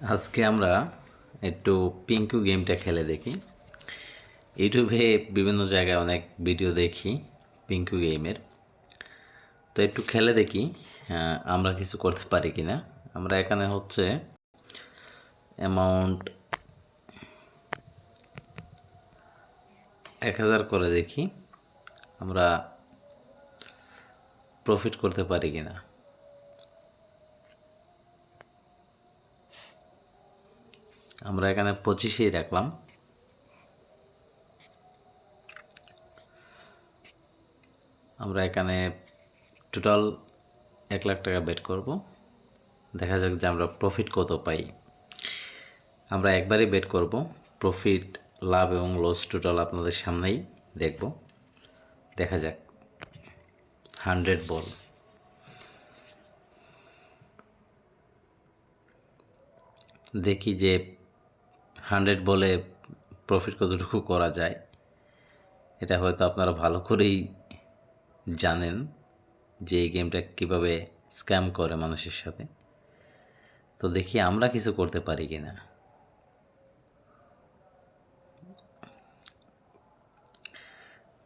আজকে আমরা একটু পিঙ্কু গেমটা খেলে দেখি। ইউটিউবে বিভিন্ন জায়গায় অনেক ভিডিও দেখি পিঙ্কু গেমের। তো একটু খেলে দেখি আমরা কিছু করতে পারি কি না আমরা এখানে হচ্ছে অ্যামাউন্ট এক হাজার করে দেখি, আমরা প্রফিট করতে পারি কি না আমরা এখানে পঁচিশেই রাখলাম। আমরা এখানে টোটাল এক লাখ টাকা বেট করব। দেখা যাক যে আমরা প্রফিট কত পাই। আমরা একবারই বেট করব। প্রফিট লাভ এবং লস টোটাল আপনাদের সামনেই দেখব। দেখা যাক। Hundred ball. দেখি যে হান্ড্রেড বলে প্রফিট কতটুকু করা যায়, এটা হয়তো আপনারা ভালো করেই জানেন যে এই গেমটা কীভাবে স্ক্যাম করে মানুষের সাথে। তো দেখি আমরা কিছু করতে পারি কি না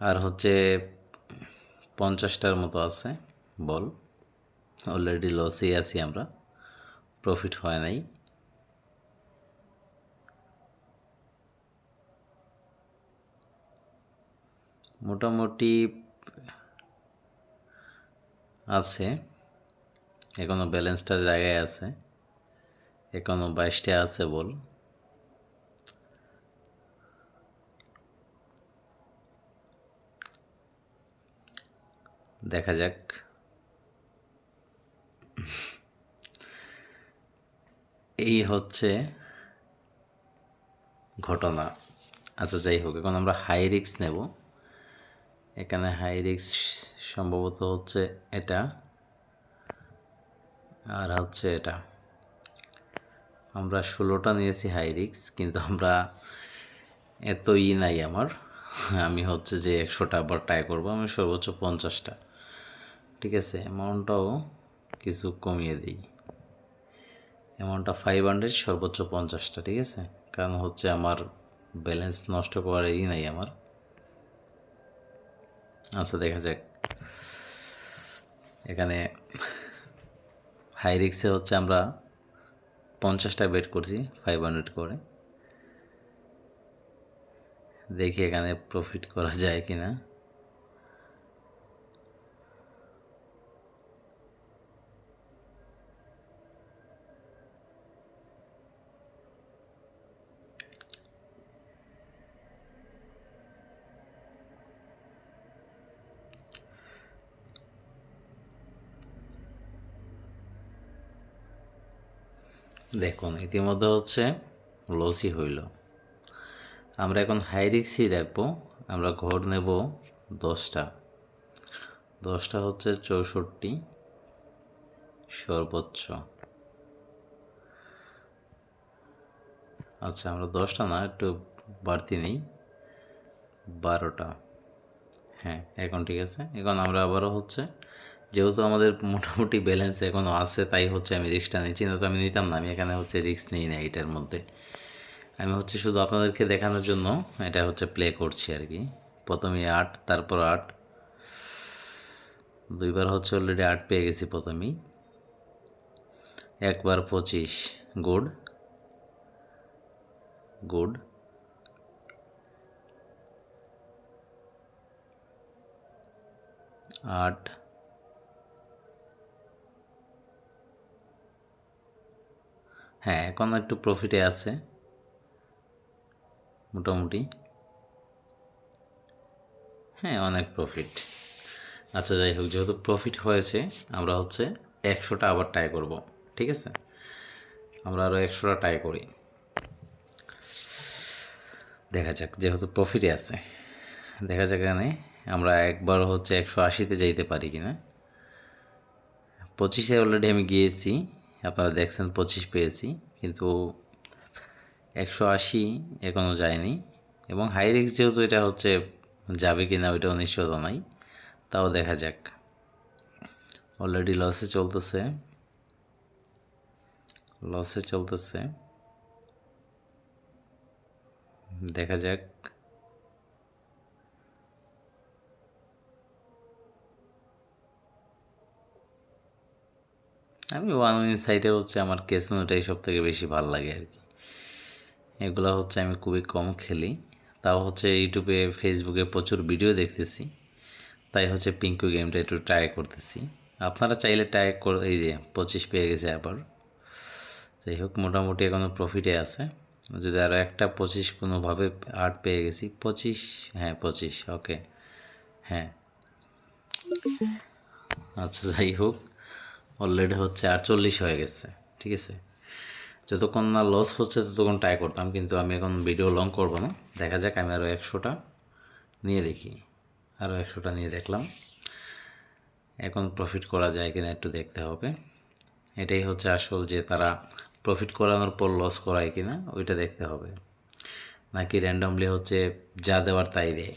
আর হচ্ছে পঞ্চাশটার মতো আছে বল। অলরেডি লসেই আছি আমরা। প্রফিট হয় নাই। মোটামুটি আছে। এখনও ব্যালেন্সটা জায়গায় আছে। এখনও বাইশটা আছে বল। দেখা যাক। এই হচ্ছে ঘটনা। আচ্ছা যাই হোক, এখন আমরা হাই রিক্স নেব। এখানে হাই রিক্স সম্ভবত হচ্ছে এটা আর হচ্ছে এটা। আমরা ষোলোটা নিয়েছি হাই রিক্স কিন্তু আমরা এত ই নাই আমার। আমি হচ্ছে যে একশোটা আবার ট্রাই করব, আমি সর্বোচ্চ পঞ্চাশটা। ঠিক আছে অ্যামাউন্টটাও কিছু কমিয়ে দিই। অ্যামাউন্টটা ফাইভ হান্ড্রেড সর্বোচ্চ পঞ্চাশটা, ঠিক আছে? কারণ হচ্ছে আমার ব্যালেন্স নষ্ট করার ই নাই আমার। আচ্ছা দেখা যাক। এখানে হাই রিক্সে হচ্ছে আমরা পঞ্চাশটা বেট করছি ফাইভ হান্ড্রেড করে। দেখি এখানে প্রফিট করা যায় কি না দেখুন, ইতিমধ্যে হচ্ছে লসই হইল। আমরা এখন হাই রিক্সই রাখব আমরা ঘর নেব দশটা। দশটা হচ্ছে চৌষট্টি, সর্বোচ্চ। আচ্ছা আমরা দশটা না, একটু বাড়তি নেই, বারোটা। হ্যাঁ এখন ঠিক আছে। এখন আমরা আবারও হচ্ছে যেহেতু আমাদের মোটামুটি ব্যালেন্স এখনও আছে, তাই হচ্ছে আমি রিক্সটা নিচ্ছি। না তো আমি নিতাম না, আমি এখানে হচ্ছে রিক্স নিই না এটার মধ্যে। আমি হচ্ছে শুধু আপনাদেরকে দেখানোর জন্য এটা হচ্ছে প্লে করছি আর কি। প্রথমে আট, তারপর আট। দুইবার হচ্ছে অলরেডি আট পেয়ে গেছি প্রথমেই। একবার পঁচিশ গুড গুড আট। হ্যাঁ এখন একটু প্রফিটে আছে। মোটামুটি। হ্যাঁ অনেক প্রফিট আচ্ছা যাই হোক, যেহেতু প্রফিট হয়েছে, আমরা হচ্ছে একশোটা আবার ট্রাই করব, ঠিক আছে? আমরা আরও একশোটা ট্রাই করি। দেখা যাক, যেহেতু প্রফিটে আছে, দেখা যাক এখানে আমরা একবার হচ্ছে একশো আশিতে যাইতে পারি কিনা। পঁচিশে অলরেডি আমি গিয়েছি। আপনারা দেখছেন পঁচিশ পেয়েছি, কিন্তু একশো আশি এখনও যায়নি। এবং হাই রিক্স যেহেতু এটা হচ্ছে যাবে কি না ওইটাও নিশ্চয়তা নাই, তাও দেখা যাক। অলরেডি লসে চলতেছে। লসে চলতেছে। দেখা যাক। আমি ওয়ান উইন সাইডে হচ্ছে আমার কেসনোটাই সব থেকে বেশি ভালো লাগে আর কি। এগুলো হচ্ছে আমি খুবই কম খেলি। তাও হচ্ছে ইউটিউবে, ফেসবুকে প্রচুর ভিডিও দেখতেছি। তাই হচ্ছে পিঙ্কু গেমটা একটু ট্রাই করতেছি। আপনারা চাইলে ট্রাই কর এই যে পঁচিশ পেয়ে গেছে আবার। যাই হোক, মোটামুটি এখনও প্রফিটে আছে। যদি আরও একটা পঁচিশ কোনোভাবে আট পেয়ে গেছি, পঁচিশ হ্যাঁ পঁচিশ ওকে হ্যাঁ। আচ্ছা যাই হোক। অলরেডি হচ্ছে আটচল্লিশ হয়ে গেছে, ঠিক আছে? যতক্ষণ না লস হচ্ছে, ততক্ষণ ট্রাই করতাম, কিন্তু আমি এখন ভিডিও লং করব না। দেখা যাক, আমি আরও একশোটা নিয়ে দেখি। আরও একশোটা নিয়ে দেখলাম। এখন প্রফিট করা যায় কিনা একটু দেখতে হবে। এটাই হচ্ছে আসল যে তারা প্রফিট করানোর পর লস করায় কিনা, ওইটা দেখতে হবে। নাকি র্যান্ডমলি হচ্ছে যা দেওয়ার তাই দেয়।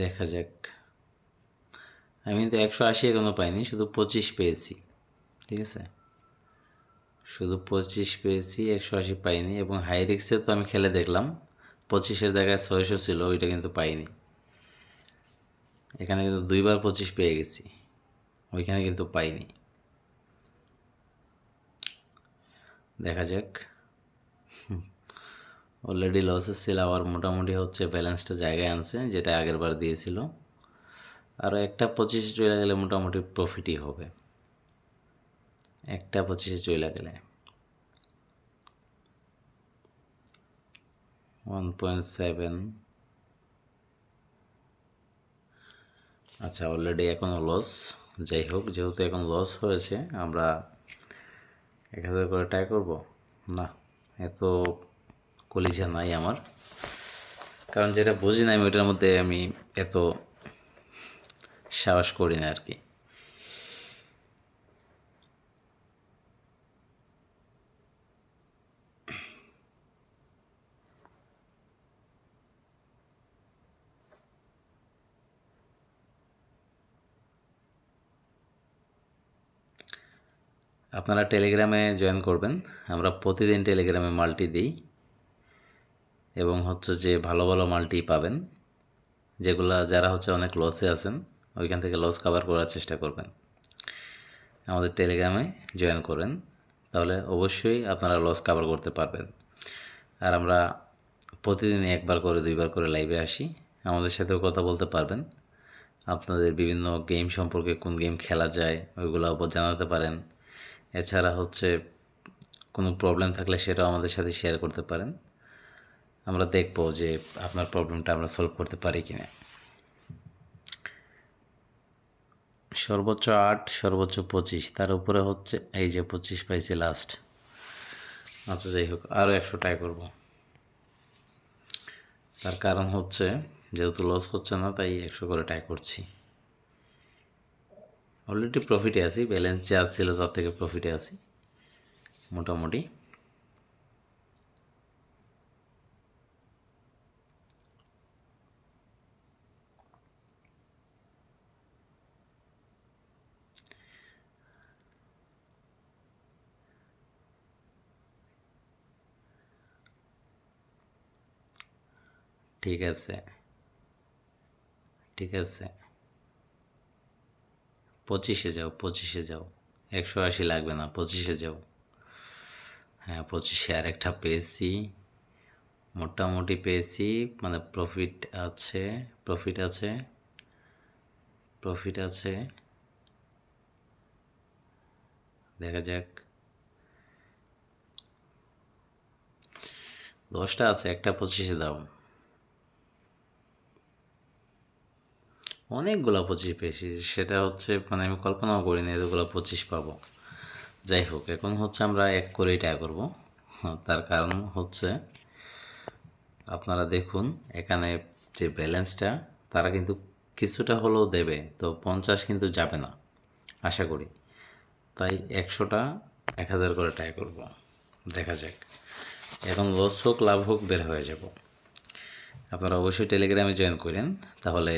দেখা যাক। আমি কিন্তু একশো আশি এখনও পাইনি, শুধু পঁচিশ পেয়েছি, ঠিক আছে? শুধু পঁচিশ পেয়েছি, একশো আশি পাইনি এবং হাই রিক্সে তো আমি খেলে দেখলাম, পঁচিশের জায়গায় ছয়শো ছিল, ওইটা কিন্তু পাইনি। এখানে কিন্তু দুইবার পঁচিশ পেয়ে গেছি, ওইখানে কিন্তু পাইনি। দেখা যাক। অলরেডি লসেস ছিল, আবার মোটামুটি হচ্ছে ব্যালেন্সটা জায়গায় আনছে, যেটা আগের বার দিয়েছিল। আর একটা পঁচিশে চলে গেলে মোটামুটি প্রফিটই হবে। একটা পঁচিশে চলে গেলে। ওয়ান পয়েন্ট সেভেন আচ্ছা অলরেডি এখনও লস যাই হোক, যেহেতু এখন লস হয়েছে, আমরা এক হাজার করে ট্রাই করব? না, এত কলিজা নাই আমার। কারণ যেটা বুঝি না আমি, ওইটার মধ্যে আমি এত সাহস করি না আর কি। আপনারা টেলিগ্রামে জয়েন করবেন। আমরা প্রতিদিন টেলিগ্রামে মাল্টি দিই। এবং হচ্ছে যে ভালো ভালো মাল্টি পাবেন, যেগুলা যারা হচ্ছে অনেক লসে আছেন, ওইখান থেকে লস কভার করার চেষ্টা করবেন। আমাদের টেলিগ্রামে জয়েন করেন, তাহলে অবশ্যই আপনারা লস কভার করতে পারবেন। আর আমরা প্রতিদিন একবার করে, দুইবার করে লাইভে আসি, আমাদের সাথেও কথা বলতে পারবেন। আপনাদের বিভিন্ন গেম সম্পর্কে কোন গেম খেলা যায়, ওইগুলো জানাতে পারেন। এছাড়া হচ্ছে কোনো প্রবলেম থাকলে সেটাও আমাদের সাথে শেয়ার করতে পারেন। আমরা দেখব যে আপনার প্রবলেমটা আমরা সলভ করতে পারি কি না সর্বোচ্চ আট, সর্বোচ্চ পঁচিশ। তার উপরে হচ্ছে, এই যে পঁচিশ পাইছি লাস্ট আচ্ছা যাই হোক আরও একশো ট্রাই করব। তার কারণ হচ্ছে, যেহেতু লস হচ্ছে না, তাই একশো করে ট্রাই করছি। অলরেডি প্রফিটে আছি ব্যালেন্স যা ছিল তার থেকে প্রফিটে আছি। মোটামুটি। ঠিক আছে। ঠিক আছে। পঁচিশে যাও পঁচিশে যাও। একশো আশি লাগবে না, পঁচিশে যাও। হ্যাঁ পঁচিশে আর একটা পেয়েছি। মোটামুটি পেয়েছি মানে প্রফিট আছে প্রফিট আছে প্রফিট আছে। দেখা যাক। দশটা আছে, একটা পঁচিশে দাও। অনেকগুলো পঁচিশ পেয়েছি, সেটা হচ্ছে মানে আমি কল্পনাও করিনি এতগুলো পঁচিশ পাবো। যাই হোক, এখন হচ্ছে আমরা এক করেই ট্রাই করব। তার কারণ হচ্ছে, আপনারা দেখুন, এখানে যে ব্যালেন্সটা তারা কিন্তু কিছুটা হলেও দেবে, তো পঞ্চাশ কিন্তু যাবে না, আশা করি। তাই একশোটা এক হাজার করে ট্রাই করব। দেখা যাক। এখন লস হোক, লাভ হোক, বের হয়ে যাব। আপনারা অবশ্যই টেলিগ্রামে জয়েন করেন, তাহলে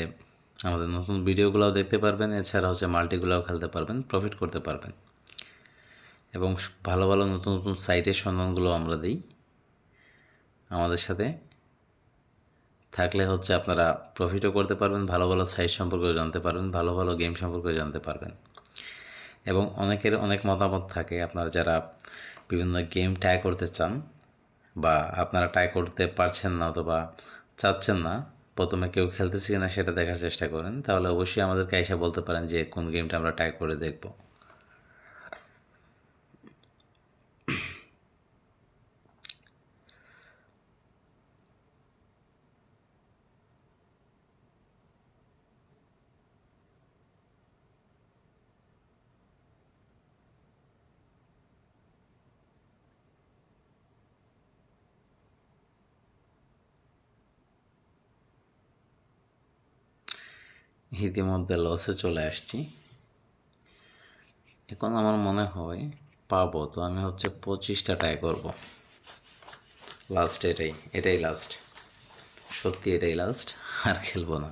আমাদের নতুন ভিডিওগুলোও দেখতে পারবেন এছাড়া হচ্ছে মাল্টিগুলোও খেলতে পারবেন প্রফিট করতে পারবেন। এবং ভালো ভালো নতুন নতুন সাইটের সন্ধানগুলো আমরা দিই। আমাদের সাথে থাকলে হচ্ছে আপনারা প্রফিটও করতে পারবেন, ভালো ভালো সাইট সম্পর্কেও জানতে পারবেন, ভালো ভালো গেম সম্পর্কেও জানতে পারবেন। এবং অনেকের অনেক মতামত থাকে, আপনারা যারা বিভিন্ন গেম ট্রাই করতে চান বা আপনারা ট্রাই করতে পারছেন না অথবা চাচ্ছেন না প্রথমে কেউ খেলতেছে কিনা সেটা দেখার চেষ্টা করেন, তাহলে অবশ্যই আমাদেরকে এসে বলতে পারেন যে কোন গেমটা আমরা ট্রাই করে দেখব। ইতিমধ্যে লসে চলে আসছি। এখন আমার মনে হয় পাবো, তো আমি হচ্ছে পঁচিশটা ট্রাই করব। লাস্ট এটাই এটাই লাস্ট সত্যি এটাই লাস্ট আর খেলব না।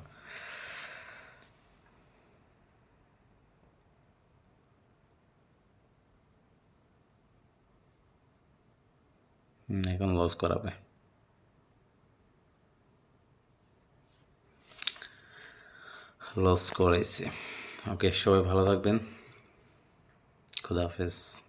এখন লস করাবে। লস করাইছে। ওকে সবাই ভালো থাকবেন। খুদা হাফেজ।